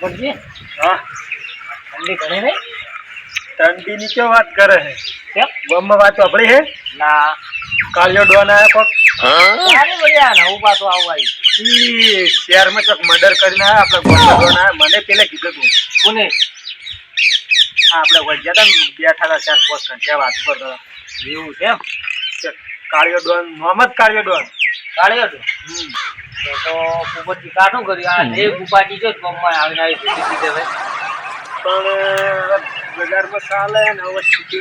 ઉપરજી હા. ઠંડી ઘણી નહીં? ઠંડીની ક્યાં વાત કરે છે? કેમ? બમ્બ વાત સાંભળી હે ના. કાલ્યો ડોન આયા કોક? સારી વળી આ નવું પાછું આવું આવ્યું ઈ શહેરમાં ચોક મર્ડર કરીને આયા આપણે ગામમાં ડોન આયા મને પેલે કીધું તું. કોને? હા આપણે વળગ્યા હતા બેઠા હતા ચાર પોસ્ટ ઘંટા વાત કરતા એવું છે કે કાળિયો ડોન મોહમ્મદ કાળિયો ડોન કાઢ્યો હતો તો તો કુબરજી કાઢું કર્યું આ એ ગુપાજી જો ગામમાં આવીને આવી કીધે ભાઈ પણ બજારમાં ચાલે ને હવે સ્થિતિ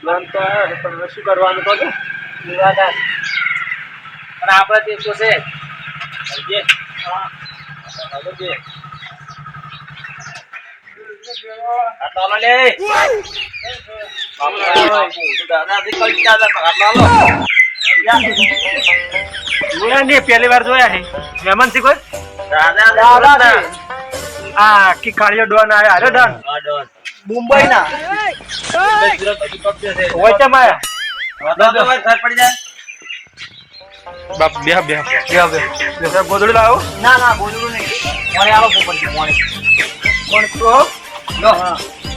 ડોન તો આવ્યો પણ હવે શું કરવાનું કહો છો? પણ આપણે તે તો છે સમજે? હાલો જે. આટલો લે. કઈ દાદા આટલો. જોયા નહીં પહેલી વાર જોયા નહીં મહેમાન છે કોઈ? દાદા આ કી કાળિયો ડોન આવ્યો અરે ડોન. હા, પકડ્યો છે. હોય ખબર પડી બાપ બે બે બે બે ગોદડું લાવો. ના ના બોલું નહીં. મોણે આવો કોણ તો લો.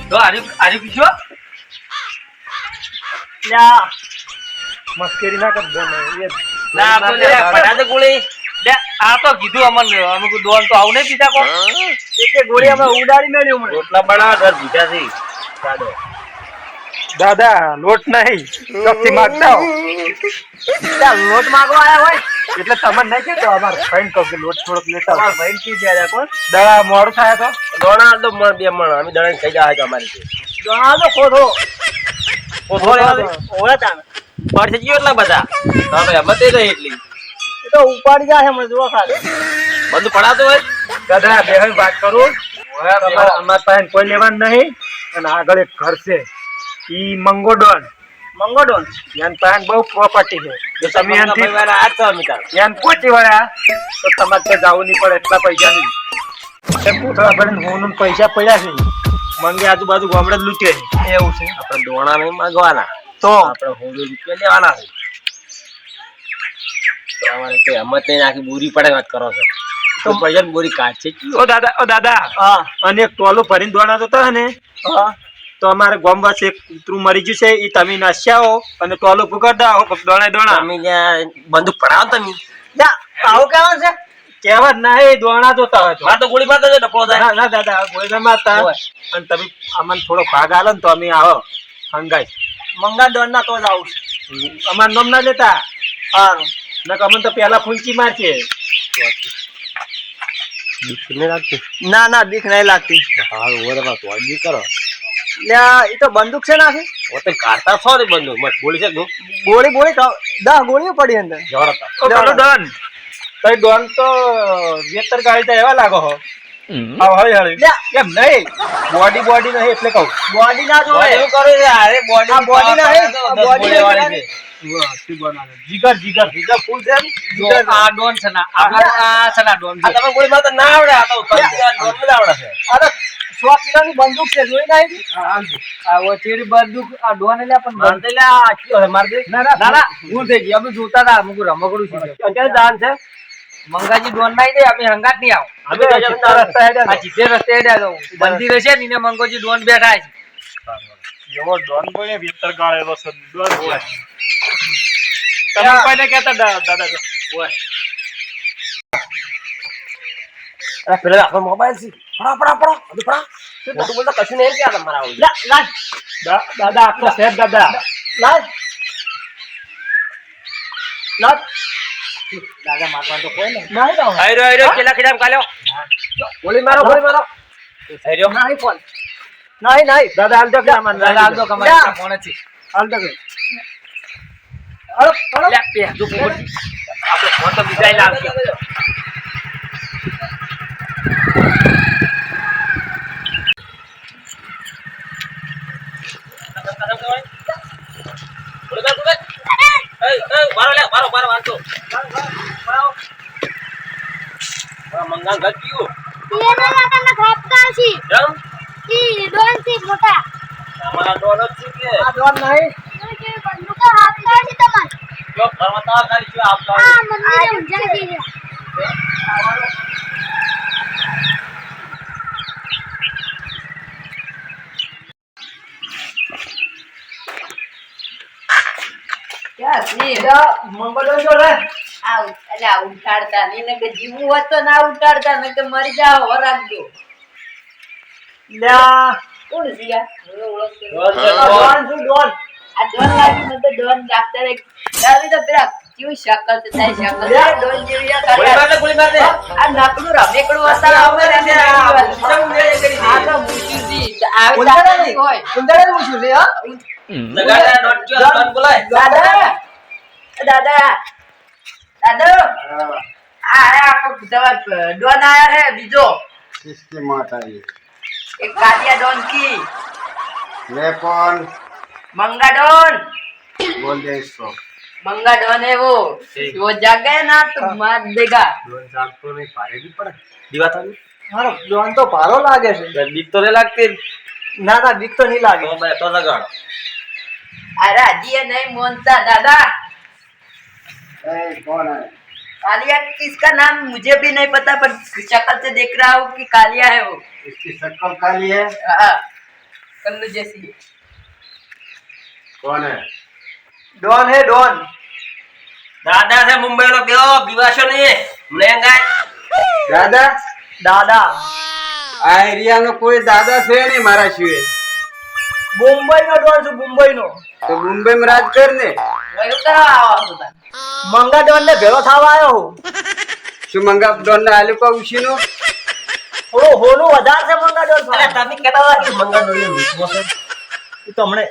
લો આરી આરી પીછો. લ્યા. મસ્કરી ના કરજો ને ના તો લે પડા દે ગોળી. લે આ તો કીધું અમન અમે ડોન તો આવું નહીં પીતા કો એકે ગોળી અમે ઉડાડી મેળ્યો મને રોટલા બનાવ દર ભીજા થી ચાલો. દાદા લોટ નહીં. ચોકથી માગતા હો. લોટ માંગવા આયા હોય? એટલે તમને નહીં કહેતો અમાર ફાઈન કહો કે લોટ થોડોક લેતા અમાર ફાઈન કી દે કો દડા મોડું થાય તો? દોણા તો મણ બે મણ. અમે દણા ખાઈ જાય અમારી. દોણા તો ખોધો ખોધો ઓહો તા પડશે ગયો એટલા બધા? તમે અમે તે રહી એટલી. એ તો ઉપાડી જાય હમણાં જોવા ખાલી. બધું પડાતું હોય? કદા બેહન વાત કરું? તમારે અમાર પાસે કોઈ લેવાનું નહીં. અને આગળ એક ઘર છે. ઈ મંગોડોન. મંગોડોન? યાન પાસે બહુ પ્રોપર્ટી છે. જો તમે એનથી વાળા આઠસો અમિતા યાન પહોંચી વાળા તો તમારે ત્યાં જવું નહીં પડે એટલા પૈસા નહીં. એમ પૂછવા પડે હું પૈસા પડ્યા છે. મંગે આજુબાજુ ગામડે જ લૂંટે એવું છે? આપણે દોણા નહીં માંગવાના. તો આપણે હોળી રૂપિયા લેવાના છે. તો અમારે કઈ હિંમત નહીં નાખી બોરી પડે વાત કરો છો. તો ભજન બોરી કાઢશે. ઓ દાદા ઓ દાદા. અને એક ટોલું ભરીને દોડાતો જતા ને તો અમારે ગામવાસી એક કૂતરું મરી ગયું છે એ તમે નાસ્યાઓ અને ટોલું પકડતા આવો દોણા દોણા અમે બંદૂક પડાવો તમે. આવું કહેવાનું છે? કહેવત ના એ દોણા જોતા હોય તો મારે તો ગોળી મારતો છે થાય ના ના દાદા ગોળી ના મારતા. અને તમે અમને થોડો ભાગ આલો ને તો અમે આવો. હંગાઈ મંગા દોડ ના તો જ આવું અમાર નામ ના લેતા. સારું. નક અમને તો પેલા ફૂંચી મારશે ના ના બીક નહીં લાગતી. હારું ઓરે તો વાડી કરો. લ્યા એ તો બંદૂક છે નાખી. ઓ તો કાઢતા છો ને બંદૂક? મત બોલી છે તું? ગોળી ગોળી દસ ગોળીઓ પડી અંદર. જવડતા ડોન તો ડોન. તો વેતર ગાડી તો એવા લાગો હો. આવ હળી હળી. એમ નહીં. બોડી બોડી નહીં એટલે કહું. બોડી ના એવું કરે છે અરે બોડી આ body ના હે, આ body ના વાળી છે. જીગર જીગર. જીગર ફૂલ છે આ ડોન છે ના આ આ છે ના ડોન આ તમે ગોળી મારતા ના આવડે આ તો ડોન ને આવડે છે. અરે સો કિલોની બંદૂક છે જોઈ નાખી આ બંદૂક આ ડોન એટલે પણ આ માર ના ના ના થઈ ગઈ. અમે જોતા હતા અમુક રમકડું છે અત્યારે દાન છે. મંગાજી ડોન દે અમે હંગાત નહીં આવ. અમે તો સીધા રસ્તે હેડ્યા આ જીતે રસ્તે હેડ્યા જાવ મંદિર છે ને મંગોજી ડોન બેઠા છે. એવો ડોન બોલે ભીતર ગાળેલો છે. ડોન બોલે તમે કોઈને કહેતા દાદા જો. અરે પેલા આપણો મોબાઈલ છે. પડા પડા પડા બધું પડા મોટું બોલતા? કશું નહીં કે આવું લા દાદા આપનો સેટ દાદા. લાજ. લાજ. દાદા મારવાનું તો કોઈ નહીં. નહીં તો આઈ રહ્યો કેલા ખીડામ કાલ્યો ગોળી મારો ગોળી મારો. રહ્યો નહીં ફોન. નહીં નહીં દાદા હાલ દો કે આમાં દાદા આવજો કમાઈ ફોન છે. હાલ દો હળો લે બે જો પોપટ આપણે ફોન તો બીજા લાવશે બતાવો ખાલી જો આપ તો હા મમ્મી ઊંઝા જઈ રહ્યા ઉઠાડતા ને કે જીવું હોત તો ના ઉઠાડતા ને કે મરી જાવ રાખજો કોણ છે ડોન ડોન. આ ડોન લાગી મને તો ડોન રાખતા રે આવી તો પેલા કેવી શકલ છે તારી શકલ યાર ડોન જેવી આ ગોળી માર ગોળી માર આ નાકડું રમેકડું હતા આવરે ને આ તો મુશીજી આવી તારી હોય કુંદરા મુશીજી હા? લગાડા ડોન જો ડોન બોલાય. દાદા! દાદા! દાદા! આ આપણે દવા ડોન આયા હે બીજો. કિસકી માતા એ એક કાટિયા ડોન કી. લે કોણ मंगा डॉन बोल दे इसको मंगा डॉन है वो ठीक। वो जागे ना तो मार देगा ડોન ચાલતો નહીં, ભારે બી પડે. દીવા થાવી. મારો ડોન તો ભારો લાગે છે બીક તો નહીં લાગતી ના ના બીક તો નહીં લાગે તો બે- તો લગાડો. अरे अजी ये नहीं मोनता दादा ए, कौन है कालिया किसका नाम मुझे भी नहीं पता पर शक्ल से देख रहा हूँ कि कालिया है वो इसकी शक्ल काली है हाँ, कल्लू जैसी है। કોણ ડોન હે ડોન. દાદા છે મુંબઈ નો કેવો પીવાશો નહીં દાદા? દાદા. આ એરિયા કોઈ દાદા છે નહીં મારા સિવાય. મુંબઈ ડોન છું મુંબઈ તો મુંબઈ માં રાજ કર ને. મંગા ડોન ને ભેળો થવા આવ્યો હું. શું મંગા ડોન ને આલુ પા ઉછી નો ઓહો નું વધારે છે મંગા ડોન તમે કેતા મંગા ડોન તો હમણે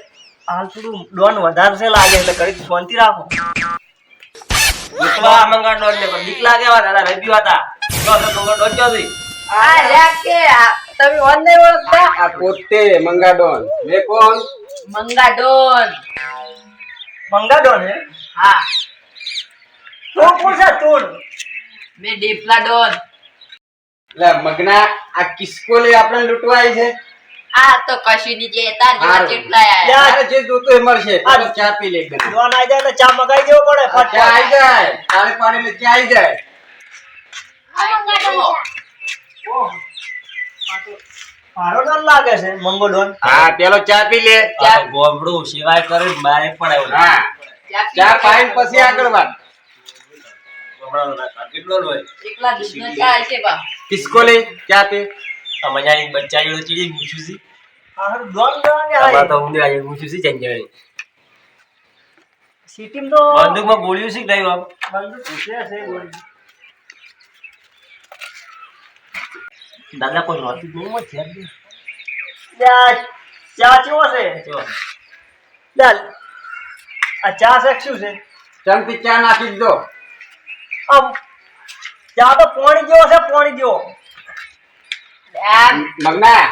મંગા ડોન. મે હે? હા. તો પૂછે તું. મે ડીપલા ડોન. લે મગના આ કિસ્કો લઈ આપણે લૂંટવાય છે. આ તો કશું ની જે હતા જેવા. જેટલા આયા. જે જોતું એ મળશે. ચા પી લે. ડોન આવી જાય એટલે ચા મગાઈ દેવો પડે આ ચા આવી જાય. તારે પાણી લે ચા આવી જાય. તો ડોન લાગે છે મંગો ડોન હા પેલો ચા પી લે. ચા ગોમડું સિવાય કરે ને બારે પડે ઓલું. હા. ચા પાઈન પછી આગળ વાત. ગોમડાનો ના કેટલો હોય. એકલા દૂધનો ચા છે બા. કિસકો લે ચા પી. મજાની બચ્ચા જેવું ચીડી મૂછું છે. હારી. તો ઊંધા જેવું મૂછું છે ચંચળ. સિટીમાં તો બંદૂકમાં ગોળીઓ છે કે નહીં બાપ? બંદૂક છે છે ગોળી. દાદા કોઈ નહોતી જ નહીં, છે ચા ચા ચેવો છે ચાલ આ ચા છે શું છે ચમચી ચા નાખી દો આમ ચા તો પોણી જેવો છે પોણી જેવો મગના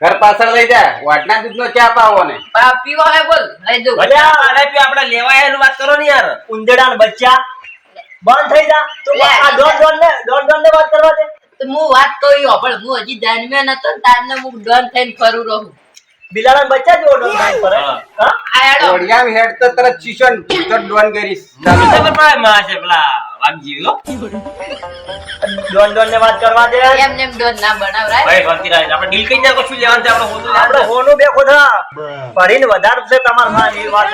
ઘર પાછળ લઈ જા. વાટના દૂધ નો ચા પાવો ને. પીવો હે બોલ લઈ દઉં ભલે આને પી આપણે લેવાય એનું વાત કરો ને યાર. ઉંદરડા ને બચ્ચા. બંધ થઈ જા. તું આ ડોન ડોન ને ડોન ડોન ને વાત કરવા દે. તો હું વાત કરી પણ હું હજી જન્મ્યો નતો ને તારને હું ડોન થઈને ફરું રહું. બિલાડા બચ્ચા જો ડોન થાય પર હા. હા. આ હેડો. ઓડિયા હેડ તો તરત ચીસન તો ડોન કરીશ. તમને ખબર પડે માં છે પેલા વાગજી લો ડોન ડોન ને વાત કરવા દે. એમ નેમ ડોન ના બનાવરાય. ભાઈ ભરતી રાજ આપણે ડીલ કઈ ના કશું લેવાનું છે આપણે હોતું આપણે હોનું બે ખોદા ભરીને વધારે છે તમારમાં એ વાત.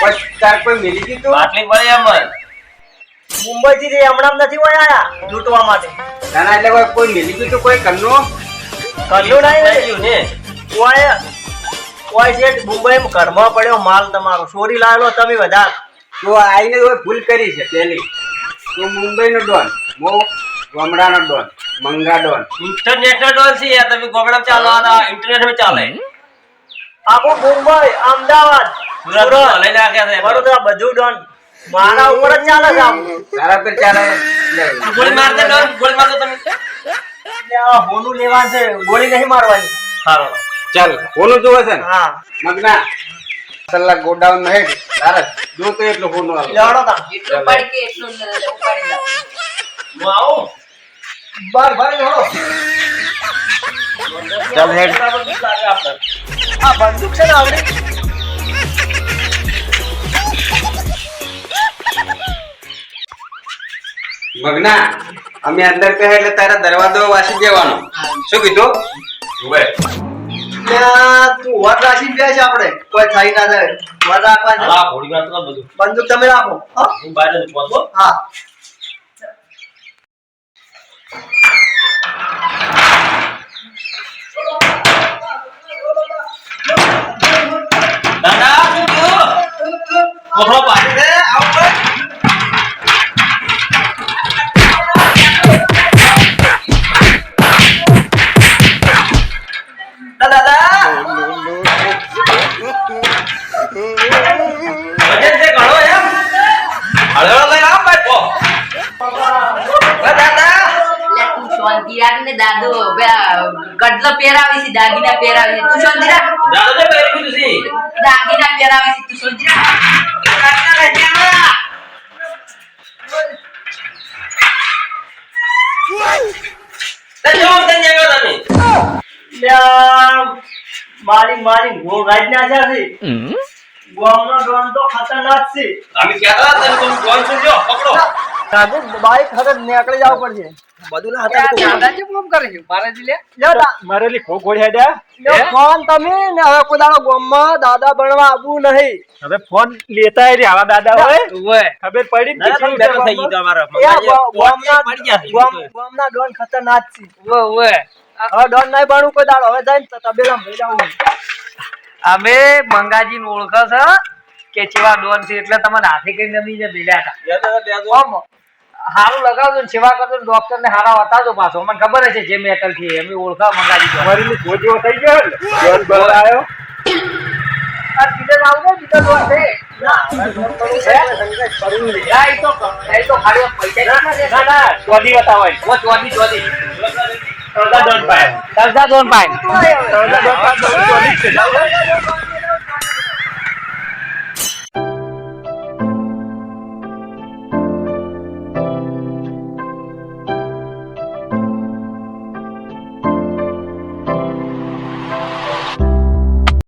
પણ તાર કોઈ મિલી ગઈ દીધું બાટલી પડે એમ મુંબઈ થી જે હમણાં નથી હોય આયા લૂંટવા માટે. નાના એટલે કોઈ- કોઈ મિલી દીધું કોઈ કન્નો? કન્નો નહીં ગયું ને. ઓય મુંબઈ ઘરમાં પડ્યો માલ તમારો ચોરી લાવેલો તમે વધારે તો આઈને કોઈ ભૂલ કરી છે પેલી તું મુંબઈ ડોન મો ગામડાનો ડોન મંગા ડોન. ઇન્ટરનેશનલ ડોલ છે યાર તમે ગોમડામાં ચાલો આ ઇન્ટરનેટ ચાલે. આખું મુંબઈ અમદાવાદ સુરત સુરત. લઈ નાખ્યા છે. વડોદરા બધું ડોન. મારા ઉપર જ ચાલે છે. તારા પર ચાલે? ગોળી માર દે ગોળી માર તમે. હોનું લેવાનું છે ગોળી નહીં મારવાની. સારો ચાલ કોનું જોવે છે ને? હા. મગના. સલ્લા ગોડાઉનમાં હેડ. તારા જો તો એટલો ફોન આવે લેવડો તા. એટલો પડી કે એટલો ઉપાડી લાવ હું આવો? બાર બાર લેવડો ચાલ હેડ. આ બંદૂક છે ને આવડી મગના અમે અંદર કહે એટલે તારા દરવાજો વાસી જવાનો શું કીધું? તું વન રાખીને બે છે આપણે. કોઈ થઈ ના જાય વન રાખવા હા ઘોડી વાત ના બધું. બંદૂક તમે રાખો. હું? બહાર જ પહોંચો હા. દાદા શું થયું? કોથળો પાડી દે ગડલો પહેરાવી છે દાગીના પહેરાવી છે. તું શાંતિ રાખ દાદા તો પહેરી છે. દાગીના પહેરાવી છે તું શાંતિ રાખ તે મારી મારી ગો ગાજના છે ગોમનો ડોન તો ખતરનાક છે. અમે કહેતા હતા તમે કોણ કોણ છો જો પકડો. બાઈક હવે નીકળી જવું પડશે. બધું ના હતા લ્યો, દા- મરેલી ખો ગોળી હેડ્યા? ફોન તમે ને હવે કોદાળો ગોમમાં દાદા બનવા આવવું નહીં. હવે ફોન લેતા આવી આવા દાદા હોય. ખબર પડી ને થઈ ગઈ તમારા એ આ પડી ગયા ગોમના ડોન ખતરનાક છે. હવે ડોન નહીં બનવું કોઈ દાડો. હવે જઈને તો તબેલામાં ભરી જવું અમે મંગાજી ઓળખો છો કે ચેવા ડોન છે એટલે તમને હાથે કઈ નમી ને હતા દાદા, દાદા. હારું લગાવજો ને સેવા કરજો ડોક્ટર ને હારા બતાવજો પાછો. મને ખબર છે જે મેટલથી એમની ઓળખા મંગાવી મરેલી ખો જેવો થઈ ગયો ને? ડોન બહાર આવ્યો આ બીજે લાવું ને બીજો ડોન છે. ના? ના ના સરદાર ડોન પાસે સરદાર ડોન પાઇન સરદાર જ છે.